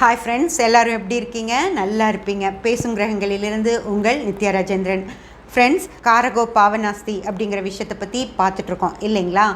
Hi friends எல்லோரும் எப்படி இருக்கீங்க? நல்லா இருப்பீங்க. பேசும் கிரகங்களிலிருந்து உங்கள் நித்யா ராஜேந்திரன். ஃப்ரெண்ட்ஸ் காரகோ பாவனாஸ்தி அப்படிங்கிற விஷயத்தை பற்றி பார்த்துட்ருக்கோம் இல்லைங்களா?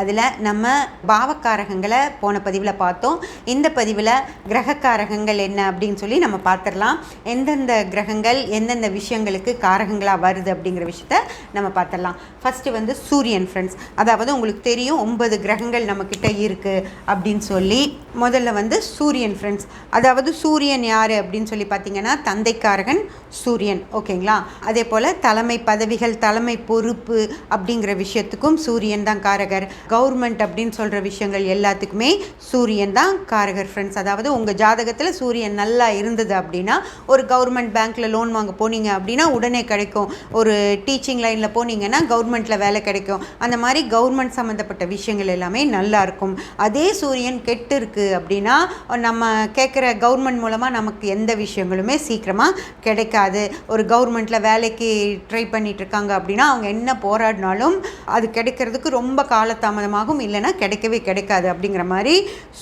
அதில் நம்ம பாவக்காரகங்களை போன பதிவில் பார்த்தோம். இந்த பதிவில் கிரகக்காரகங்கள் என்ன அப்படின்னு சொல்லி நம்ம பார்த்துடலாம். எந்தெந்த கிரகங்கள் எந்தெந்த விஷயங்களுக்கு காரகங்களாக வருது அப்படிங்கிற விஷயத்த நம்ம பார்த்துடலாம். ஃபஸ்ட்டு வந்து சூரியன் ஃப்ரெண்ட்ஸ் அதாவது உங்களுக்கு தெரியும் ஒன்பது கிரகங்கள் நம்மக்கிட்ட இருக்குது அப்படின்னு சொல்லி. முதல்ல வந்து சூரியன் ஃப்ரெண்ட்ஸ் அதாவது சூரியன் யார் அப்படின்னு சொல்லி பார்த்தீங்கன்னா தந்தைக்காரகன் சூரியன் ஓகேங்களா? அதே போல் தலை தலைமை பதவிகள் தலைமை பொறுப்பு அப்படிங்கிற விஷயத்துக்கும் சூரியன் தான் காரகர். கவர்மெண்ட் அப்படின்னு சொல்கிற விஷயங்கள் எல்லாத்துக்குமே சூரியன் தான் காரகர் ஃப்ரெண்ட்ஸ் அதாவது உங்கள் ஜாதகத்தில் சூரியன் நல்லா இருந்தது அப்படின்னா ஒரு கவர்மெண்ட் பேங்க்கில் லோன் வாங்க போனீங்க அப்படின்னா உடனே கிடைக்கும். ஒரு டீச்சிங் லைனில் போனீங்கன்னா கவர்மெண்ட்டில் வேலை கிடைக்கும். அந்த மாதிரி கவர்மெண்ட் சம்மந்தப்பட்ட விஷயங்கள் எல்லாமே நல்லா இருக்கும். அதே சூரியன் கெட்டு இருக்குது அப்படின்னா நம்ம கேட்குற கவர்மெண்ட் மூலமாக நமக்கு எந்த விஷயங்களுமே சீக்கிரமாக கிடைக்காது. ஒரு கவர்மெண்ட்டில் வேலைக்கு ட்ரை பண்ணிகிட்ருக்காங்க அப்படின்னா அவங்க என்ன போராடினாலும் அது கிடைக்கிறதுக்கு ரொம்ப காலதாமதமாகும் இல்லைன்னா கிடைக்கவே கிடைக்காது அப்படிங்கிற மாதிரி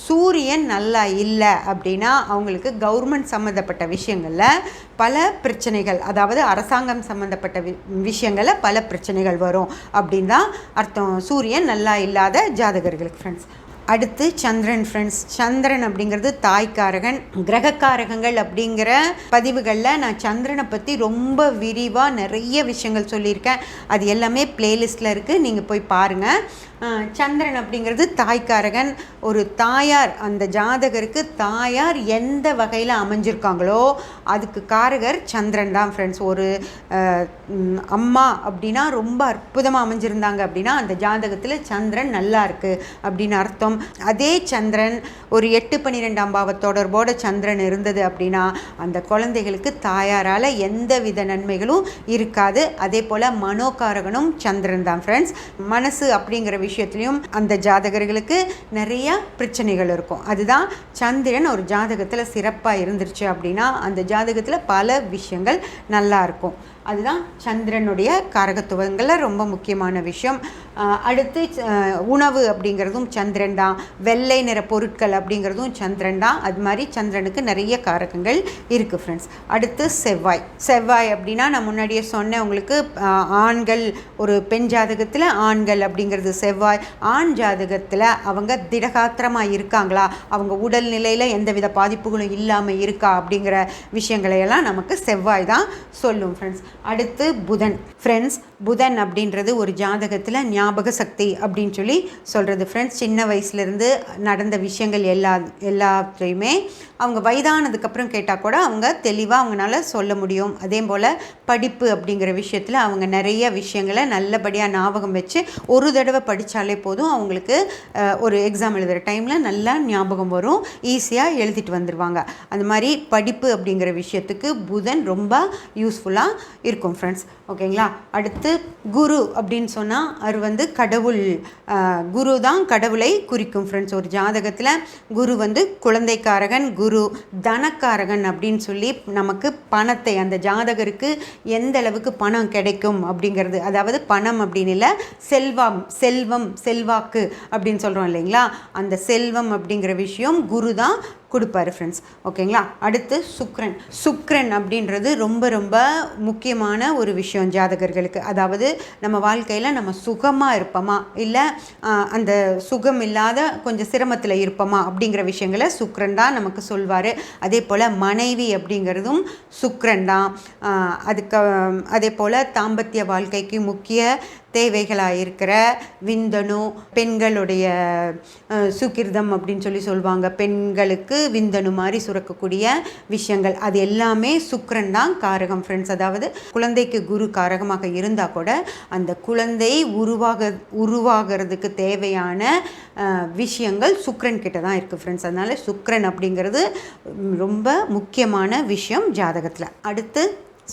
சூரியன் நல்லா இல்லை அப்படின்னா அவங்களுக்கு கவர்மெண்ட் சம்மந்தப்பட்ட விஷயங்களில் பல பிரச்சனைகள் அதாவது அரசாங்கம் சம்மந்தப்பட்ட வி விஷயங்களில் பல பிரச்சனைகள் வரும் அப்படின்னு தான் அர்த்தம். சூரியன் நல்லா இல்லாத ஜாதகர்களுக்கு ஃப்ரெண்ட்ஸ் அடுத்து சந்திரன் ஃப்ரெண்ட்ஸ் சந்திரன் அப்படிங்கிறது தாய்க்காரகன் கிரகக்காரகங்கள் அப்படிங்கிற பதிவுகளில் நான் சந்திரனை பற்றி ரொம்ப விரிவாக நிறைய விஷயங்கள் சொல்லியிருக்கேன். அது எல்லாமே பிளேலிஸ்ட்டில் இருக்குது நீங்கள் போய் பாருங்கள் சந்திரன் அப்படிங்கிறது தாய்க்காரகன். ஒரு தாயார் அந்த ஜாதகருக்கு தாயார் எந்த வகையில் அமைஞ்சிருக்காங்களோ அதுக்கு காரகர் சந்திரன் தான் ஃப்ரெண்ட்ஸ் ஒரு அம்மா அப்படின்னா ரொம்ப அற்புதமாக அமைஞ்சிருந்தாங்க அப்படின்னா அந்த ஜாதகத்தில் சந்திரன் நல்லா இருக்குது அப்படின்னு அர்த்தம். அதே சந்திரன் ஒரு எட்டு பன்னிரெண்டாம் பாவ தொடர்போட சந்திரன் இருந்தது அப்படின்னா அந்த குழந்தைகளுக்கு தாயாரால் எந்த வித நன்மைகளும் இருக்காது. அதே போல் மனோகாரகனும் சந்திரன் தான் ஃப்ரெண்ட்ஸ் மனசு அப்படிங்கிற விஷயம் விஷயத்துலையும் அந்த ஜாதகர்களுக்கு நிறைய பிரச்சனைகள் இருக்கும். அதுதான் சந்திரன் ஒரு ஜாதகத்தில் சிறப்பாக இருந்துருச்சு அப்படின்னா அந்த ஜாதகத்தில் பல விஷயங்கள் நல்லா இருக்கும். அதுதான் சந்திரனுடைய காரகத்துவங்களில் ரொம்ப முக்கியமான விஷயம். அடுத்து உணவு அப்படிங்கிறதும் சந்திரன் தான். வெள்ளை நிற பொருட்கள் அப்படிங்கிறதும் சந்திரன் தான். அது மாதிரி சந்திரனுக்கு நிறைய காரகங்கள் இருக்குது ஃப்ரெண்ட்ஸ் அடுத்து செவ்வாய். செவ்வாய் அப்படின்னா நான் முன்னாடியே சொன்னேன் உங்களுக்கு ஆண்கள் ஒரு பெண் ஜாதகத்தில் ஆண்கள் அப்படிங்கிறது செவ்வாய். ஆண் ஜாதகத்தில் அவங்க திடகாத்திரமாக இருக்காங்களா? அவங்க உடல் நிலையில் எந்தவித பாதிப்புகளும் இல்லாமல் இருக்கா? அப்படிங்கிற விஷயங்களையெல்லாம் நமக்கு செவ்வாய் தான் சொல்லும் ஃப்ரெண்ட்ஸ் அடுத்து புதன். ஃப்ரெண்ட்ஸ் புதன் அப்படின்றது ஒரு ஜாதகத்தில் ஞாபக சக்தி அப்படின்னு சொல்லி சொல்கிறது ஃப்ரெண்ட்ஸ் சின்ன வயசுலேருந்து நடந்த விஷயங்கள் எல்லா எல்லாத்தையுமே அவங்க வயதானதுக்கப்புறம் கேட்டால் கூட அவங்க தெளிவாக அவங்களால சொல்ல முடியும். அதே போல் படிப்பு அப்படிங்கிற விஷயத்தில் அவங்க நிறைய விஷயங்களை நல்லபடியாக ஞாபகம் வச்சு ஒரு தடவை படித்தாலே போதும் அவங்களுக்கு ஒரு எக்ஸாம் எழுதுகிற டைமில் நல்லா ஞாபகம் வரும். ஈஸியாக எழுதிட்டு வந்துடுவாங்க அந்த மாதிரி படிப்பு அப்படிங்கிற விஷயத்துக்கு புதன் ரொம்ப யூஸ்ஃபுல்லாக இருக்கும் ஃப்ரெண்ட்ஸ் ஓகேங்களா அடுத்து குரு அப்படின்னு சொன்னால் அவர் வந்து கடவுள். குரு தான் கடவுளை குறிக்கும் ஃப்ரெண்ட்ஸ் ஒரு ஜாதகத்தில் குரு வந்து குழந்தைக்காரகன் குரு தனக்காரகன் அப்படின்னு சொல்லி நமக்கு பணத்தை அந்த ஜாதகருக்கு எந்த அளவுக்கு பணம் கிடைக்கும் அப்படிங்கிறது அதாவது பணம் அப்படின்னு இல்லை செல்வம் செல்வம் செல்வாக்கு அப்படின்னு சொல்கிறோம் இல்லைங்களா? அந்த செல்வம் அப்படிங்கிற விஷயம் குரு தான் கொடுப்பாரு ஃப்ரெண்ட்ஸ் ஓகேங்களா அடுத்து சுக்ரன். சுக்ரன் அப்படின்றது ரொம்ப ரொம்ப முக்கியமான ஒரு விஷயம் ஜாதகர்களுக்கு. அதாவது நம்ம வாழ்க்கையில் நம்ம சுகமாக இருப்போமா? இல்லை அந்த சுகம் இல்லாத கொஞ்சம் சிரமத்தில் இருப்போமா? அப்படிங்கிற விஷயங்களை சுக்ரன் தான் நமக்கு சொல்வார். அதே போல் மனைவி அப்படிங்கிறதும் சுக்ரன் தான். அதுக்கு அதே போல் தாம்பத்திய வாழ்க்கைக்கு முக்கிய தேவைகளாக இருக்கிற விந்தணு பெண்களுடைய சுக்கிர்தம் அப்படின்னு சொல்லி சொல்லுவாங்க பெண்களுக்கு விந்தணு மாதிரி சுரக்கக்கூடிய விஷயங்கள். அது எல்லாமே சுக்ரன் தான் காரகம் ஃப்ரெண்ட்ஸ் அதாவது குழந்தைக்கு குரு காரகமாக இருந்தால் கூட அந்த குழந்தை உருவாக உருவாகிறதுக்கு தேவையான விஷயங்கள் சுக்கரன் கிட்ட தான் இருக்குது ஃப்ரெண்ட்ஸ் அதனால் சுக்ரன் அப்படிங்கிறது ரொம்ப முக்கியமான விஷயம் ஜாதகத்தில். அடுத்து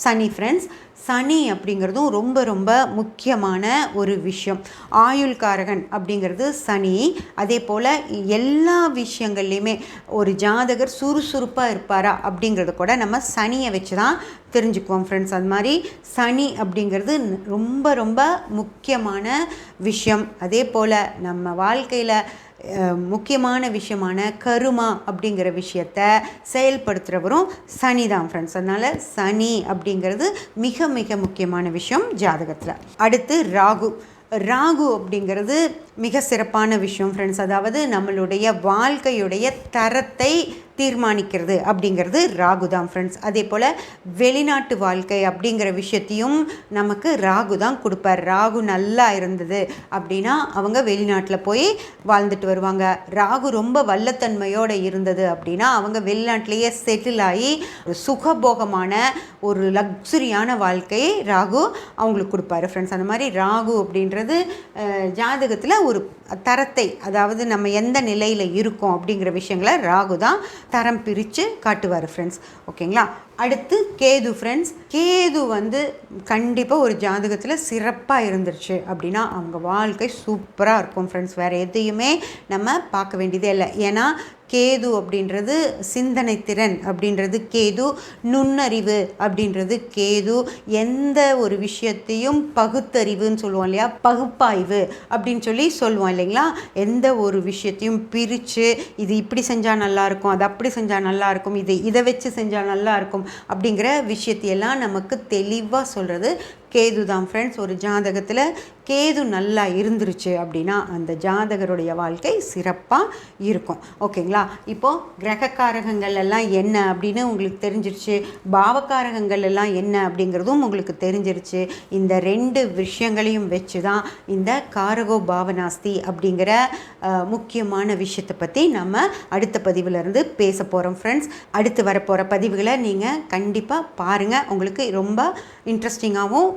சனி ஃப்ரெண்ட்ஸ் சனி அப்படிங்கிறதும் ரொம்ப ரொம்ப முக்கியமான ஒரு விஷயம். ஆயுள்காரகன் அப்படிங்கிறது சனி. அதே போல் எல்லா விஷயங்கள்லையுமே ஒரு ஜாதகர் சுறுசுறுப்பாக இருப்பாரா அப்படிங்கிறத கூட நம்ம சனியை வச்சு தான் தெரிஞ்சுக்குவோம் ஃப்ரெண்ட்ஸ் அது மாதிரி சனி அப்படிங்கிறது ரொம்ப ரொம்ப முக்கியமான விஷயம். அதே போல் நம்ம வாழ்க்கையில் முக்கியமான விஷயமான கருமா அப்படிங்கிற விஷயத்த செயல்படுத்துகிறவரும் சனி தான் ஃப்ரெண்ட்ஸ் அதனால் சனி அப்படிங்கிறது மிக மிக முக்கியமான விஷயம் ஜாதகத்தில். அடுத்து ராகு. ராகு அப்படிங்கிறது மிக சிறப்பான விஷயம் ஃப்ரெண்ட்ஸ் அதாவது நம்மளுடைய வாழ்க்கையுடைய தரத்தை தீர்மானிக்கிறது அப்படிங்கிறது ராகு தான் ஃப்ரெண்ட்ஸ் அதே போல் வெளிநாட்டு வாழ்க்கை அப்படிங்கிற விஷயத்தையும் நமக்கு ராகு தான் கொடுப்பார். ராகு நல்லா இருந்தது அப்படின்னா அவங்க வெளிநாட்டில் போய் வாழ்ந்துட்டு வருவாங்க. ராகு ரொம்ப வல்லத்தன்மையோடு இருந்தது அப்படின்னா அவங்க வெளிநாட்டிலேயே செட்டில் ஆகி ஒரு சுகபோகமான ஒரு லக்ஸுரியான வாழ்க்கையை ராகு அவங்களுக்கு கொடுப்பாரு ஃப்ரெண்ட்ஸ் அந்த மாதிரி ராகு அப்படின்றது ஜாதகத்தில் ஒரு தரத்தை அதாவது நம்ம எந்த நிலையில் இருக்கோம் அப்படிங்கிற விஷயங்களை ராகு தான் தரம் பிரித்து காட்டுவார் ஃப்ரெண்ட்ஸ் ஓகேங்களா அடுத்து கேது ஃப்ரெண்ட்ஸ் கேது வந்து கண்டிப்பாக ஒரு ஜாதகத்தில் சிறப்பாக இருந்துருச்சு அப்படின்னா அவங்க வாழ்க்கை சூப்பராக இருக்கும் ஃப்ரெண்ட்ஸ் வேறு எதையுமே நம்ம பார்க்க வேண்டியதே இல்லை. ஏன்னா கேது அப்படின்றது சிந்தனை திறன் அப்படின்றது கேது நுண்ணறிவு அப்படின்றது கேது. எந்த ஒரு விஷயத்தையும் பகுத்தறிவுன்னு சொல்லுவோம் இல்லையா? பகுப்பாய்வு அப்படின்னு சொல்லி சொல்லுவோம் இல்லைங்களா? எந்த ஒரு விஷயத்தையும் பிரித்து இது இப்படி செஞ்சால் நல்லாயிருக்கும் அது அப்படி செஞ்சால் நல்லாயிருக்கும் இது இதை வச்சு செஞ்சால் நல்லாயிருக்கும் அப்படிங்கிற விஷயத்தையெல்லாம் நமக்கு தெளிவாக சொல்கிறது கேது தான் ஃப்ரெண்ட்ஸ் ஒரு ஜாதகத்தில் கேது நல்லா இருந்துருச்சு அப்படின்னா அந்த ஜாதகருடைய வாழ்க்கை சிறப்பாக இருக்கும். ஓகேங்களா இப்போது கிரகக்காரகங்கள் எல்லாம் என்ன அப்படின்னு உங்களுக்கு தெரிஞ்சிருச்சு? பாவக்காரகங்கள் எல்லாம் என்ன அப்படிங்கிறதும் உங்களுக்கு தெரிஞ்சிருச்சு. இந்த ரெண்டு விஷயங்களையும் வச்சு தான் இந்த காரகோ பாவனாஸ்தி அப்படிங்கிற முக்கியமான விஷயத்தை பற்றி நம்ம அடுத்த பதிவிலிருந்து பேச போகிறோம் ஃப்ரெண்ட்ஸ் அடுத்து வரப்போகிற பதிவுகளை நீங்கள் கண்டிப்பாக பாருங்கள் உங்களுக்கு ரொம்ப இன்ட்ரெஸ்டிங்காகவும்